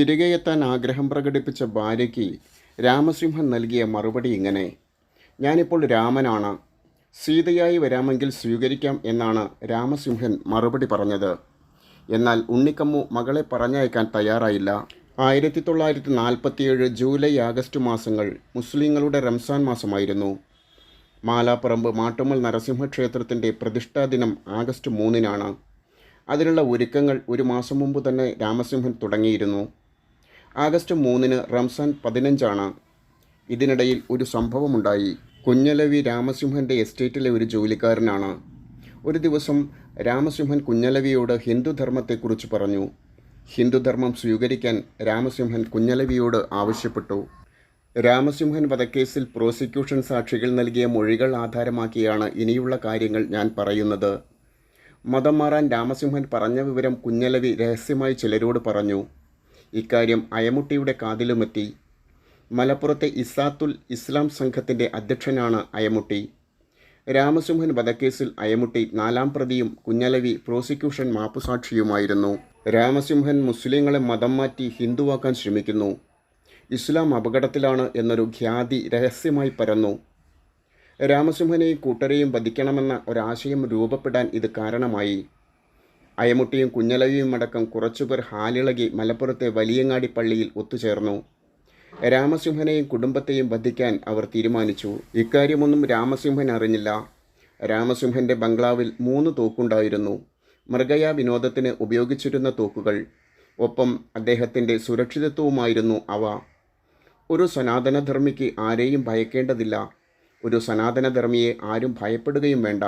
തിരികെയെത്താൻ ആഗ്രഹം പ്രകടിപ്പിച്ച ഭാര്യയ്ക്ക് രാമസിംഹൻ നൽകിയ മറുപടി ഇങ്ങനെ ഞാനിപ്പോൾ രാമനാണ്. സീതയായി വരാമെങ്കിൽ സ്വീകരിക്കാം എന്നാണ് രാമസിംഹൻ മറുപടി പറഞ്ഞത്. എന്നാൽ ഉണ്ണിക്കമ്മു മകളെ പറഞ്ഞയക്കാൻ തയ്യാറായില്ല. ആയിരത്തി തൊള്ളായിരത്തി നാൽപ്പത്തിയേഴ് ജൂലൈ ആഗസ്റ്റ് മാസങ്ങൾ മുസ്ലിങ്ങളുടെ റംസാൻ മാസമായിരുന്നു. മാലാപ്പറമ്പ് മാട്ടുമ്മൽ നരസിംഹ ക്ഷേത്രത്തിന്റെ പ്രതിഷ്ഠാ ദിനം ആഗസ്റ്റ് മൂന്നിനാണ്. അതിനുള്ള ഒരുക്കങ്ങൾ ഒരു മാസം മുമ്പ് തന്നെ രാമസിംഹൻ തുടങ്ങിയിരുന്നു. ആഗസ്റ്റ് മൂന്നിന് റംസാൻ പതിനഞ്ചാണ്. ഇതിനിടയിൽ ഒരു സംഭവമുണ്ടായി. കുഞ്ഞലവി രാമസിംഹന്റെ എസ്റ്റേറ്റിലെ ഒരു ജോലിക്കാരനാണ്. ഒരു ദിവസം രാമസിംഹൻ കുഞ്ഞലവിയോട് ഹിന്ദുധർമ്മത്തെക്കുറിച്ച് പറഞ്ഞു. ഹിന്ദുധർമ്മം സ്വീകരിക്കാൻ രാമസിംഹൻ കുഞ്ഞലവിയോട് ആവശ്യപ്പെട്ടു. രാമസിംഹൻ വധക്കേസിൽ പ്രോസിക്യൂഷൻ സാക്ഷികൾ നൽകിയ മൊഴികൾ ആധാരമാക്കിയാണ് ഇനിയുള്ള കാര്യങ്ങൾ ഞാൻ പറയുന്നത്. മതം മാറാൻ രാമസിംഹൻ പറഞ്ഞ വിവരം കുഞ്ഞലവി രഹസ്യമായി ചിലരോട് പറഞ്ഞു. ഇക്കാര്യം അയമുട്ടിയുടെ കാതിലുമെത്തി. മലപ്പുറത്തെ ഇസാത്തുൽ ഇസ്ലാം സംഘത്തിന്റെ അധ്യക്ഷനാണ് അയമുട്ടി. രാമസിംഹൻ വധക്കേസിൽ അയമുട്ടി നാലാം പ്രതിയും കുഞ്ഞലവി പ്രോസിക്യൂഷൻ മാപ്പുസാക്ഷിയുമായിരുന്നു. രാമസിംഹൻ മുസ്ലിങ്ങളെ മതം മാറ്റി ഹിന്ദുവാക്കാൻ ശ്രമിക്കുന്നു. ഇസ്ലാം അപകടത്തിലാണ് എന്നൊരു ഖ്യാതി രഹസ്യമായി പരന്നു. രാമസിംഹനെയും കൂട്ടരെയും വധിക്കണമെന്ന ഒരാശയം രൂപപ്പെടാൻ ഇത് കാരണമായി. അയമുട്ടിയും കുഞ്ഞലവിയും അടക്കം കുറച്ചുപേർ ഹാലിളകി മലപ്പുറത്തെ വലിയങ്ങാടി പള്ളിയിൽ ഒത്തുചേർന്നു. രാമസിംഹനെയും കുടുംബത്തെയും വധിക്കാൻ അവർ തീരുമാനിച്ചു. ഇക്കാര്യമൊന്നും രാമസിംഹൻ അറിഞ്ഞില്ല. രാമസിംഹന്റെ ബംഗ്ലാവിൽ മൂന്ന് തോക്കുണ്ടായിരുന്നു. മൃഗയ വിനോദത്തിന് ഉപയോഗിച്ചിരുന്ന തോക്കുകൾ. ഒപ്പം അദ്ദേഹത്തിന്റെ സുരക്ഷിതത്വവുമായിരുന്നു അവ. ഒരു സനാതനധർമ്മിക്ക് ആരെയും ഭയക്കേണ്ടതില്ല. ഒരു സനാതനധർമ്മിയെ ആരും ഭയപ്പെടുകയും വേണ്ട.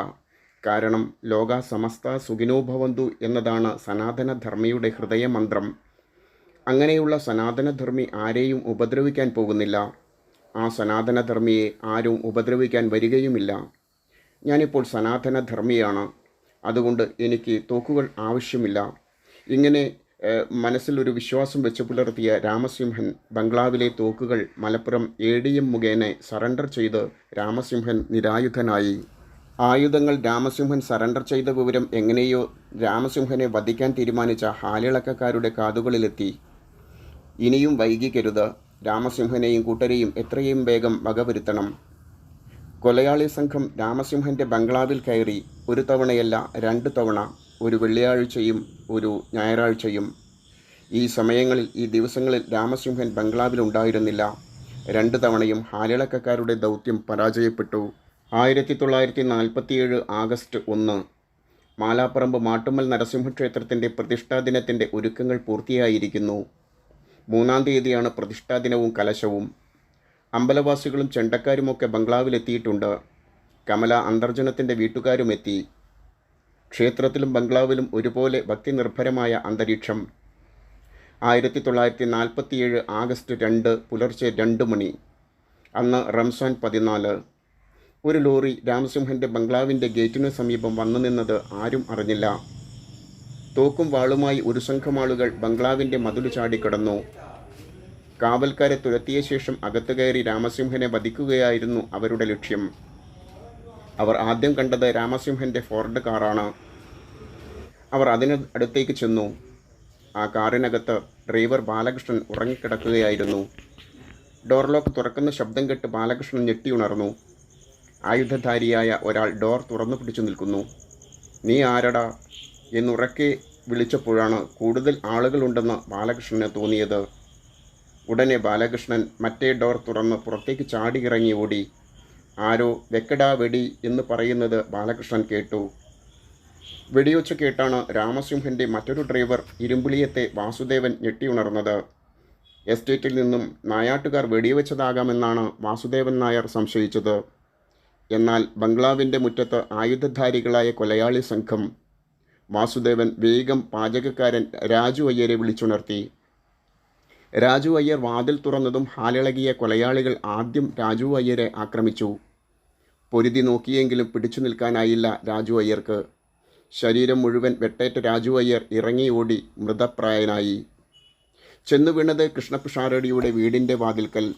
കാരണം ലോക സമസ്ത സുഖിനോഭവന്തു എന്നതാണ് സനാതനധർമ്മിയുടെ ഹൃദയമന്ത്രം. അങ്ങനെയുള്ള സനാതനധർമ്മി ആരെയും ഉപദ്രവിക്കാൻ പോകുന്നില്ല. ആ സനാതനധർമ്മിയെ ആരും ഉപദ്രവിക്കാൻ വരികയുമില്ല. ഞാനിപ്പോൾ സനാതനധർമ്മിയാണ്. അതുകൊണ്ട് എനിക്ക് തോക്കുകൾ ആവശ്യമില്ല. ഇങ്ങനെ മനസ്സിലൊരു വിശ്വാസം വെച്ച് പുലർത്തിയ രാമസിംഹൻ ബംഗ്ലാവിലെ തോക്കുകൾ മലപ്പുറം എ ഡി എം മുഖേന സറണ്ടർ ചെയ്ത് രാമസിംഹൻ നിരായുധനായി. ആയുധങ്ങൾ രാമസിംഹൻ സറണ്ടർ ചെയ്ത വിവരം എങ്ങനെയോ രാമസിംഹനെ വധിക്കാൻ തീരുമാനിച്ച ഹാലിളക്കക്കാരുടെ കാതുകളിലെത്തി. ഇനിയും വൈകിക്കരുത്. രാമസിംഹനെയും കൂട്ടരെയും എത്രയും വേഗം വകവരുത്തണം. കൊലയാളി സംഘം രാമസിംഹന്റെ ബംഗ്ലാവിൽ കയറി ഒരു തവണയല്ല രണ്ട് തവണ ഒരു വെള്ളിയാഴ്ചയും ഒരു ഞായറാഴ്ചയും. ഈ സമയങ്ങളിൽ ഈ ദിവസങ്ങളിൽ രാമസിംഹൻ ബംഗ്ലാവിൽ ഉണ്ടായിരുന്നില്ല. രണ്ട് തവണയും ഹാലിളക്കക്കാരുടെ ദൗത്യം പരാജയപ്പെട്ടു. ആയിരത്തി തൊള്ളായിരത്തി നാൽപ്പത്തിയേഴ് ആഗസ്റ്റ് ഒന്ന്. മാലാപ്പറമ്പ് മാട്ടുമ്മൽ നരസിംഹക്ഷേത്രത്തിന്റെ പ്രതിഷ്ഠാ ദിനത്തിന്റെ ഒരുക്കങ്ങൾ പൂർത്തിയായിരിക്കുന്നു. മൂന്നാം തീയതിയാണ് പ്രതിഷ്ഠാ ദിനവും കലശവും. അമ്പലവാസികളും ചെണ്ടക്കാരുമൊക്കെ ബംഗ്ലാവിലെത്തിയിട്ടുണ്ട്. കമല അന്തർജനത്തിന്റെ വീട്ടുകാരും എത്തി ക്ഷേത്രത്തിലും ബംഗ്ലാവിലും ഒരുപോലെ ഭക്തിനിർഭരമായ അന്തരീക്ഷം. ആയിരത്തി തൊള്ളായിരത്തി നാൽപ്പത്തിയേഴ് ആഗസ്റ്റ് രണ്ട് പുലർച്ചെ രണ്ട് മണി. അന്ന് റംസാൻ പതിനാല്. ഒരു ലോറി രാമസിംഹന്റെ ബംഗ്ലാവിന്റെ ഗേറ്റിനു സമീപം വന്നു നിന്നത് ആരും അറിഞ്ഞില്ല. തോക്കും വാളുമായി ഒരു സംഘം ആളുകൾ ബംഗ്ലാവിന്റെ മതിലു ചാടിക്കിടന്നു കാവൽക്കാരെ തുരത്തിയ ശേഷം അകത്തു കയറി രാമസിംഹനെ വധിക്കുകയായിരുന്നു അവരുടെ ലക്ഷ്യം. അവർ ആദ്യം കണ്ടത് രാമസിംഹന്റെ ഫോർഡ് കാറാണ്. അവർ അതിന് അടുത്തേക്ക് ചെന്നു. ആ കാറിനകത്ത് ഡ്രൈവർ ബാലകൃഷ്ണൻ ഉറങ്ങിക്കിടക്കുകയായിരുന്നു. ഡോർ ലോക്ക് തുറക്കുന്ന ശബ്ദം കേട്ട് ബാലകൃഷ്ണൻ ഞെട്ടിയുണർന്നു ആയുധധാരിയായ ഒരാൾ ഡോർ തുറന്നു പിടിച്ചു നിൽക്കുന്നു. നീ ആരടാ? എന്നുറക്കെ വിളിച്ചപ്പോഴാണ് കൂടുതൽ ആളുകളുണ്ടെന്ന് ബാലകൃഷ്ണന് തോന്നിയത്. ഉടനെ ബാലകൃഷ്ണൻ മറ്റേ ഡോർ തുറന്ന് പുറത്തേക്ക് ചാടി ഇറങ്ങി ഓടി. ആരോ വെക്കടാ വെടി എന്ന് പറയുന്നത് ബാലകൃഷ്ണൻ കേട്ടു. വെടിയൊച്ച കേട്ടാണ് രാമസിംഹന്റെ മറ്റൊരു ഡ്രൈവർ ഇരുമ്പുളിയത്തെ വാസുദേവൻ ഞെട്ടിയുണർന്നത്. എസ്റ്റേറ്റിൽ നിന്നും നായാട്ടുകാർ വെടിവെച്ചതാകാമെന്നാണ് വാസുദേവൻ നായർ സംശയിച്ചത്. എന്നാൽ ബംഗ്ലാവിന്റെ മുറ്റത്ത് ആയുധധാരികളായ കൊലയാളി സംഘം വാസുദേവൻ വേഗം പാചകക്കാരൻ രാജു അയ്യരെ വിളിച്ചുണർത്തി. രാജു അയ്യർ വാതിൽ തുറന്നതും ഹാലിളകിയ കൊലയാളികൾ ആദ്യം രാജു അയ്യരെ ആക്രമിച്ചു. പൊരുതി നോക്കിയെങ്കിലും പിടിച്ചു നിൽക്കാനായില്ല രാജു അയ്യർക്ക്. ശരീരം മുഴുവൻ വെട്ടേറ്റ രാജു അയ്യർ ഇറങ്ങി ഓടി മൃതപ്രായനായി. ചെന്നു വീണത് കൃഷ്ണപിഷാരടിയുടെ വീടിന്റെ വാതിൽക്കൽ.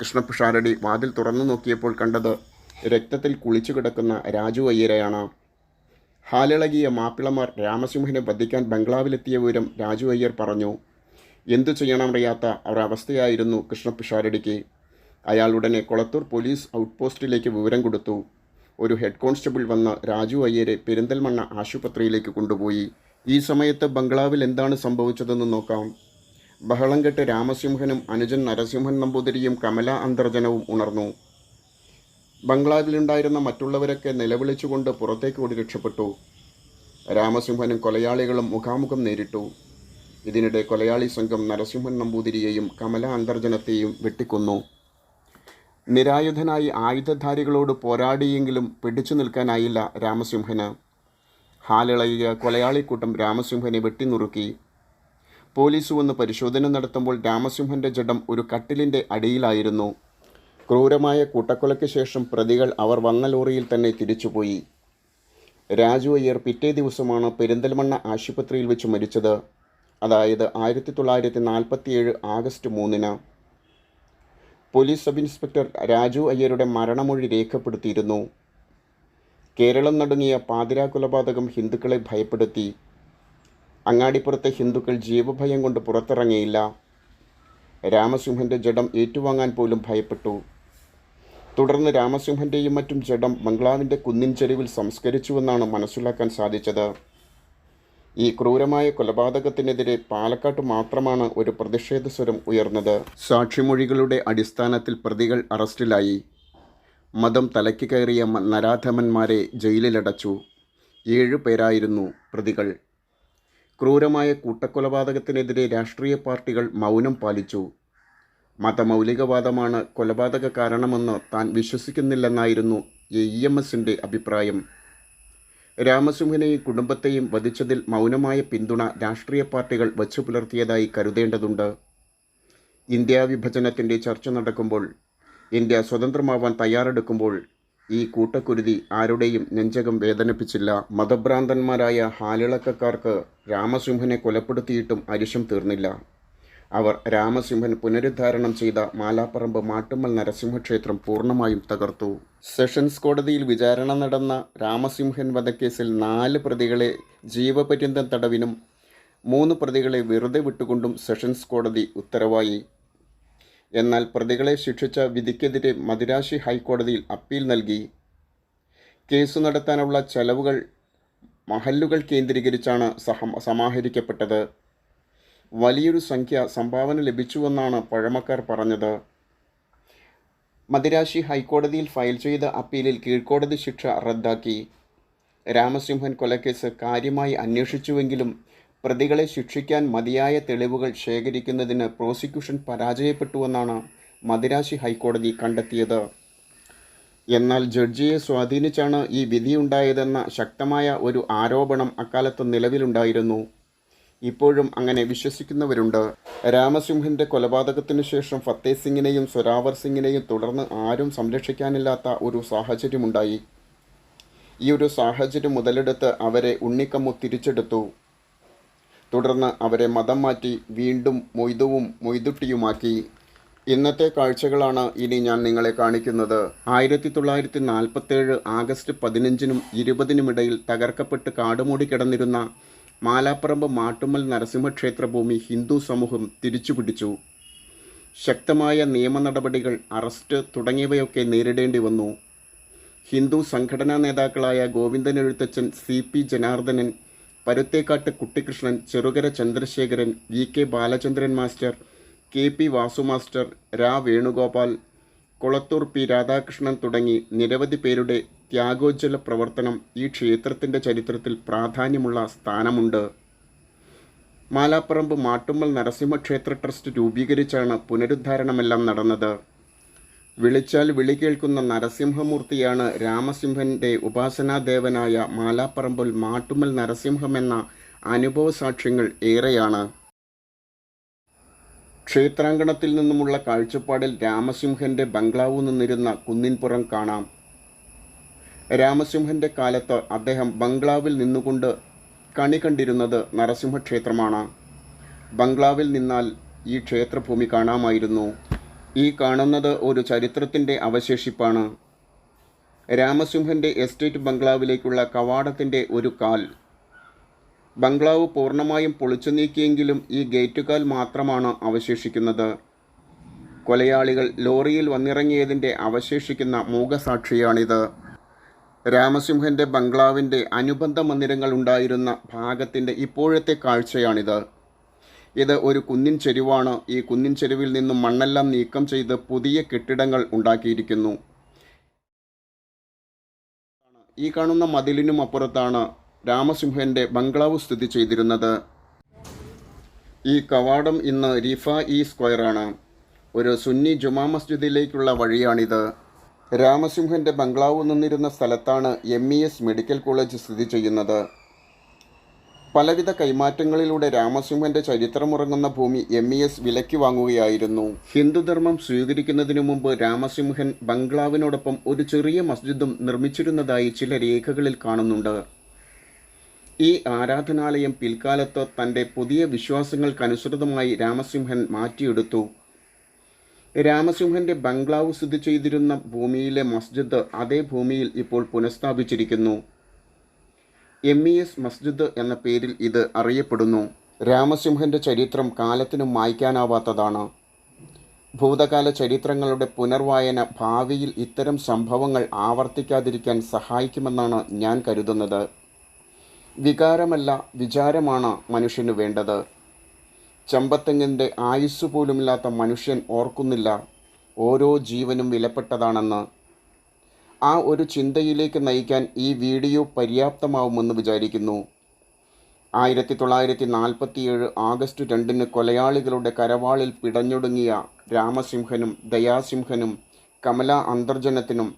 കൃഷ്ണപിഷാരടി വാതിൽ തുറന്നു നോക്കിയപ്പോൾ കണ്ടത് രക്തത്തിൽ കുളിച്ചു കിടക്കുന്ന രാജു അയ്യരെയാണ് ഹാലിളകിയ മാപ്പിളമാർ രാമസിംഹനെ വധിക്കാൻ ബംഗ്ലാവിലെത്തിയ വിവരം രാജു അയ്യർ പറഞ്ഞു. എന്തു ചെയ്യണമറിയാത്ത ഒരവസ്ഥയായിരുന്നു കൃഷ്ണപിഷാരടിക്ക്. അയാൾ ഉടനെ കൊളത്തൂർ പോലീസ് ഔട്ട് പോസ്റ്റിലേക്ക് വിവരം കൊടുത്തു. ഒരു ഹെഡ് കോൺസ്റ്റബിൾ വന്ന് രാജു അയ്യരെ പെരിന്തൽമണ്ണ ആശുപത്രിയിലേക്ക് കൊണ്ടുപോയി. ഈ സമയത്ത് ബംഗ്ലാവിൽ എന്താണ് സംഭവിച്ചതെന്ന് നോക്കാം. ബഹളം കെട്ട് രാമസിംഹനും അനുജൻ നരസിംഹൻ നമ്പൂതിരിയും കമല അന്തർജനവും ഉണർന്നു. ബംഗ്ലാവിലുണ്ടായിരുന്ന മറ്റുള്ളവരൊക്കെ നിലവിളിച്ചുകൊണ്ട് പുറത്തേക്ക് ഓടി രക്ഷപ്പെട്ടു. രാമസിംഹനും കൊലയാളികളും മുഖാമുഖം നേരിട്ടു. ഇതിനിടെ കൊലയാളി സംഘം നരസിംഹൻ നമ്പൂതിരിയെയും കമല അന്തർജനത്തെയും വെട്ടിക്കൊന്നു. നിരായുധനായി ആയുധധാരികളോട് പോരാടിയെങ്കിലും പിടിച്ചു നിൽക്കാനായില്ല രാമസിംഹന്. ഹാലിളകിയ കൊലയാളിക്കൂട്ടം രാമസിംഹനെ വെട്ടിനുറുക്കി. പോലീസ് വന്ന് പരിശോധന നടത്തുമ്പോൾ രാമസിംഹന്റെ ജഡം ഒരു കട്ടിലിന്റെ അടിയിലായിരുന്നു. ക്രൂരമായ കൂട്ടക്കൊലയ്ക്ക് ശേഷം പ്രതികൾ അവർ വന്ന ലോറിയിൽ തന്നെ തിരിച്ചുപോയി. രാജു അയ്യർ പിറ്റേ ദിവസമാണ് പെരിന്തൽമണ്ണ ആശുപത്രിയിൽ വെച്ച് മരിച്ചത്. അതായത് ആയിരത്തി തൊള്ളായിരത്തി നാൽപ്പത്തിയേഴ് ആഗസ്റ്റ് മൂന്നിന്. പോലീസ് സബ് ഇൻസ്പെക്ടർ രാജു അയ്യരുടെ മരണമൊഴി രേഖപ്പെടുത്തിയിരുന്നു. കേരളം നടുങ്ങിയ പാതിരാ കൊലപാതകം ഹിന്ദുക്കളെ ഭയപ്പെടുത്തി. അങ്ങാടിപ്പുറത്തെ ഹിന്ദുക്കൾ ജീവഭയം കൊണ്ട് പുറത്തിറങ്ങിയില്ല. രാമസിംഹന്റെ ജഡം ഏറ്റുവാങ്ങാൻ പോലും ഭയപ്പെട്ടു. തുടർന്ന് രാമസിംഹന്റെയും മറ്റും ജഡം ബംഗ്ലാവിന്റെ കുന്നിൻ ചെരുവിൽ സംസ്കരിച്ചുവെന്നാണ് മനസ്സിലാക്കാൻ സാധിച്ചത്. ഈ ക്രൂരമായ കൊലപാതകത്തിനെതിരെ പാലക്കാട്ട് മാത്രമാണ് ഒരു പ്രതിഷേധ സ്വരം ഉയർന്നത്. സാക്ഷിമൊഴികളുടെ അടിസ്ഥാനത്തിൽ പ്രതികൾ അറസ്റ്റിലായി. മതം തലയ്ക്ക് കയറിയ നരാധമന്മാരെ ജയിലിലടച്ചു. ഏഴു പേരായിരുന്നു പ്രതികൾ. ക്രൂരമായ കൂട്ടക്കൊലപാതകത്തിനെതിരെ രാഷ്ട്രീയ പാർട്ടികൾ മൗനം പാലിച്ചു. മതമൗലികവാദമാണ് കൊലപാതക കാരണമെന്ന് താൻ വിശ്വസിക്കുന്നില്ലെന്നായിരുന്നു എ ഇ എം എസിന്റെ അഭിപ്രായം. രാമസിംഹനെയും കുടുംബത്തെയും വധിച്ചതിൽ മൗനമായ പിന്തുണ രാഷ്ട്രീയ പാർട്ടികൾ വച്ചു പുലർത്തിയതായി കരുതേണ്ടതുണ്ട്. ഇന്ത്യ വിഭജനത്തിന്റെ ചർച്ച നടക്കുമ്പോൾ ഇന്ത്യ സ്വതന്ത്രമാവാൻ തയ്യാറെടുക്കുമ്പോൾ ഈ കൂട്ടക്കുരുതി ആരുടെയും നെഞ്ചകം വേദനിപ്പിച്ചില്ല. മതഭ്രാന്തന്മാരായ ഹാലിളക്കക്കാർക്ക് രാമസിംഹനെ കൊലപ്പെടുത്തിയിട്ടും അരിശം തീർന്നില്ല. അവർ രാമസിംഹൻ പുനരുദ്ധാരണം ചെയ്ത മാലാപ്പറമ്പ് മാട്ടുമ്മൽ നരസിംഹക്ഷേത്രം പൂർണമായും തകർത്തു. സെഷൻസ് കോടതിയിൽ വിചാരണ നടന്ന രാമസിംഹൻ വധക്കേസിൽ നാല് പ്രതികളെ ജീവപര്യന്തം തടവിനും മൂന്ന് പ്രതികളെ വെറുതെ വിട്ടുകൊണ്ടും സെഷൻസ് കോടതി ഉത്തരവായി. എന്നാൽ പ്രതികളെ ശിക്ഷിച്ച വിധിക്കെതിരെ മദിരാശി ഹൈക്കോടതിയിൽ അപ്പീൽ നൽകി. കേസ് നടത്താനുള്ള ചെലവുകൾ മഹല്ലുകൾ കേന്ദ്രീകരിച്ചാണ് സഹ സമാഹരിക്കപ്പെട്ടത്. വലിയൊരു സംഖ്യ സംഭാവന ലഭിച്ചുവെന്നാണ് പഴമക്കാർ പറഞ്ഞത്. മദിരാശി ഹൈക്കോടതിയിൽ ഫയൽ ചെയ്ത അപ്പീലിൽ കീഴ്ക്കോടതി ശിക്ഷ റദ്ദാക്കി. രാമസിംഹൻ കൊലക്കേസ് കാര്യമായി അന്വേഷിച്ചുവെങ്കിലും പ്രതികളെ ശിക്ഷിക്കാൻ മതിയായ തെളിവുകൾ ശേഖരിക്കുന്നതിന് പ്രോസിക്യൂഷൻ പരാജയപ്പെട്ടുവെന്നാണ് മദിരാശി ഹൈക്കോടതി കണ്ടെത്തിയത്. എന്നാൽ ജഡ്ജിയെ സ്വാധീനിച്ചാണ് ഈ വിധിയുണ്ടായതെന്ന ശക്തമായ ഒരു ആരോപണം അക്കാലത്ത് നിലവിലുണ്ടായിരുന്നു. ഇപ്പോഴും അങ്ങനെ വിശ്വസിക്കുന്നവരുണ്ട്. രാമസിംഹന്റെ കൊലപാതകത്തിനു ശേഷം ഫത്തേ സിംഗിനെയും സൊരാവർ സിംഗിനെയും തുടർന്ന് ആരും സംരക്ഷിക്കാനില്ലാത്ത ഒരു സാഹചര്യമുണ്ടായി. ഈ ഒരു സാഹചര്യം മുതലെടുത്ത് അവരെ ഉണ്ണിക്കമ്മു തിരിച്ചെടുത്തു. തുടർന്ന് അവരെ മതം മാറ്റി വീണ്ടും മൊയ്തുവും മൊയ്തുട്ടിയുമാക്കി. ഇന്നത്തെ കാഴ്ചകളാണ് ഇനി ഞാൻ നിങ്ങളെ കാണിക്കുന്നത്. ആയിരത്തി തൊള്ളായിരത്തി നാൽപ്പത്തേഴ് ആഗസ്റ്റ് പതിനഞ്ചിനും ഇരുപതിനുമിടയിൽ തകർക്കപ്പെട്ട് കാടുമൂടി കിടന്നിരുന്ന മാലാപ്പറമ്പ് മാട്ടുമ്മൽ നരസിംഹക്ഷേത്ര ഭൂമി ഹിന്ദു സമൂഹം തിരിച്ചുപിടിച്ചു. ശക്തമായ നിയമ നടപടികൾ അറസ്റ്റ് തുടങ്ങിയവയൊക്കെ നേരിടേണ്ടി വന്നു. ഹിന്ദു സംഘടനാ നേതാക്കളായ Govindan Ezhuthachan C P Janardhanan Paruthekkat Kuttikrishnan Cherukara Chandrasekharan V K Balachandran master K P Vasu master രാ വേണുഗോപാൽ കൊളത്തൂർ പി രാധാകൃഷ്ണൻ തുടങ്ങി നിരവധി പേരുടെ ത്യാഗോജ്വല പ്രവർത്തനം ഈ ക്ഷേത്രത്തിന്റെ ചരിത്രത്തിൽ പ്രാധാന്യമുള്ള സ്ഥാനമുണ്ട്. മാലാപ്പറമ്പ് മാട്ടുമ്മൽ നരസിംഹക്ഷേത്ര ട്രസ്റ്റ് രൂപീകരിച്ചാണ് പുനരുദ്ധാരണമെല്ലാം നടന്നത്. വിളിച്ചാൽ വിളി കേൾക്കുന്ന നരസിംഹമൂർത്തിയാണ് രാമസിംഹന്റെ ഉപാസനാദേവനായ മാലാപ്പറമ്പിൽ മാട്ടുമ്മൽ നരസിംഹം എന്ന അനുഭവ സാക്ഷ്യങ്ങൾ ഏറെയാണ്. ക്ഷേത്രാങ്കണത്തിൽ നിന്നുമുള്ള കാഴ്ചപ്പാടിൽ രാമസിംഹന്റെ ബംഗ്ലാവ് നിന്നിരുന്ന കുന്നിൻപുറം കാണാം. രാമസിംഹന്റെ കാലത്ത് അദ്ദേഹം ബംഗ്ലാവിൽ നിന്നുകൊണ്ട് കണി കണ്ടിരുന്നത് നരസിംഹക്ഷേത്രമാണ്. ബംഗ്ലാവിൽ നിന്നാൽ ഈ ക്ഷേത്രഭൂമി കാണാമായിരുന്നു. ഈ കാണുന്നത് ഒരു ചരിത്രത്തിന്റെ അവശേഷിപ്പാണ്. രാമസിംഹന്റെ എസ്റ്റേറ്റ് ബംഗ്ലാവിലേക്കുള്ള കവാടത്തിന്റെ ഒരു കാൽ. ബംഗ്ലാവ് പൂർണമായും പൊളിച്ചു നീക്കിയെങ്കിലും ഈ ഗേറ്റുകാൽ മാത്രമാണ് അവശേഷിക്കുന്നത്. കൊലയാളികൾ ലോറിയിൽ വന്നിറങ്ങിയതിന്റെ അവശേഷിക്കുന്ന മൂകസാക്ഷിയാണിത്. രാമസിംഹന്റെ ബംഗ്ലാവിന്റെ അനുബന്ധ മന്ദിരങ്ങൾ ഉണ്ടായിരുന്ന ഭാഗത്തിന്റെ ഇപ്പോഴത്തെ കാഴ്ചയാണിത്. ഇത് ഒരു കുന്നിൻ ചെരുവാണ്. ഈ കുന്നിൻ ചെരുവിൽ നിന്നും മണ്ണെല്ലാം നീക്കം ചെയ്ത് പുതിയ കെട്ടിടങ്ങൾ ഉണ്ടാക്കിയിരിക്കുന്നു. ഈ കാണുന്ന മതിലിനും അപ്പുറത്താണ് രാമസിംഹന്റെ ബംഗ്ലാവ് സ്ഥിതി ചെയ്തിരുന്നത്. ഈ കവാടം ഇന്ന് റിഫ ഇ സ്ക്വയറാണ്. ഒരു സുന്നി ജുമാ മസ്ജിദിലേക്കുള്ള വഴിയാണിത്. രാമസിംഹന്റെ ബംഗ്ലാവ് നിന്നിരുന്ന സ്ഥലത്താണ് M E S medical college സ്ഥിതി ചെയ്യുന്നത്. പലവിധ കൈമാറ്റങ്ങളിലൂടെ രാമസിംഹന്റെ ചരിത്രമുറങ്ങുന്ന ഭൂമി എം ഇ എസ് വിലയ്ക്ക് വാങ്ങുകയായിരുന്നു. ഹിന്ദുധർമ്മം സ്വീകരിക്കുന്നതിനു മുമ്പ് രാമസിംഹൻ ബംഗ്ലാവിനോടൊപ്പം ഒരു ചെറിയ മസ്ജിദും നിർമ്മിച്ചിരുന്നതായി ചില രേഖകളിൽ കാണുന്നുണ്ട്. ഈ ആരാധനാലയം പിൽക്കാലത്ത് തന്റെ പുതിയ വിശ്വാസങ്ങൾക്കനുസൃതമായി രാമസിംഹൻ മാറ്റിയെടുത്തു. രാമസിംഹന്റെ ബംഗ്ലാവ് സ്ഥിതി ചെയ്തിരുന്ന ഭൂമിയിലെ മസ്ജിദ് അതേ ഭൂമിയിൽ ഇപ്പോൾ പുനഃസ്ഥാപിച്ചിരിക്കുന്നു. എം ഇ എസ് മസ്ജിദ് എന്ന പേരിൽ ഇത് അറിയപ്പെടുന്നു. രാമസിംഹന്റെ ചരിത്രം കാലത്തിനും മായ്ക്കാനാവാത്തതാണ്. ഭൂതകാല ചരിത്രങ്ങളുടെ പുനർവായന ഭാവിയിൽ ഇത്തരം സംഭവങ്ങൾ ആവർത്തിക്കാതിരിക്കാൻ സഹായിക്കുമെന്നാണ് ഞാൻ കരുതുന്നത്. വികാരമല്ല വിചാരമാണ് മനുഷ്യന് വേണ്ടത്. ചെമ്പത്തെങ്ങിന്റെ ആയുസ് പോലുമില്ലാത്ത മനുഷ്യൻ ഓർക്കുന്നില്ല. ഓരോ ജീവനും വിലപ്പെട്ടതാണെന്ന്. ആ ഒരു ചിന്തയിലേക്ക് നയിക്കാൻ ഈ വീഡിയോ പര്യാപ്തമാവുമെന്ന് വിചാരിക്കുന്നു. ആയിരത്തി തൊള്ളായിരത്തി നാൽപ്പത്തിയേഴ് ആഗസ്റ്റ് രണ്ടിന് കൊലയാളികളുടെ കരവാളിൽ പിടഞ്ഞൊടുങ്ങിയ രാമസിംഹനും ദയാസിംഹനും കമല അന്തർജനത്തിനും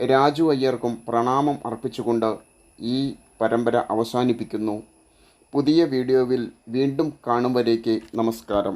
രാജു അയ്യർക്കും പ്രണാമം അർപ്പിച്ചുകൊണ്ട് ഈ പരമ്പര അവസാനിപ്പിക്കുന്നു. പുതിയ വീഡിയോവിൽ വീണ്ടും കാണും വരേക്ക് നമസ്കാരം.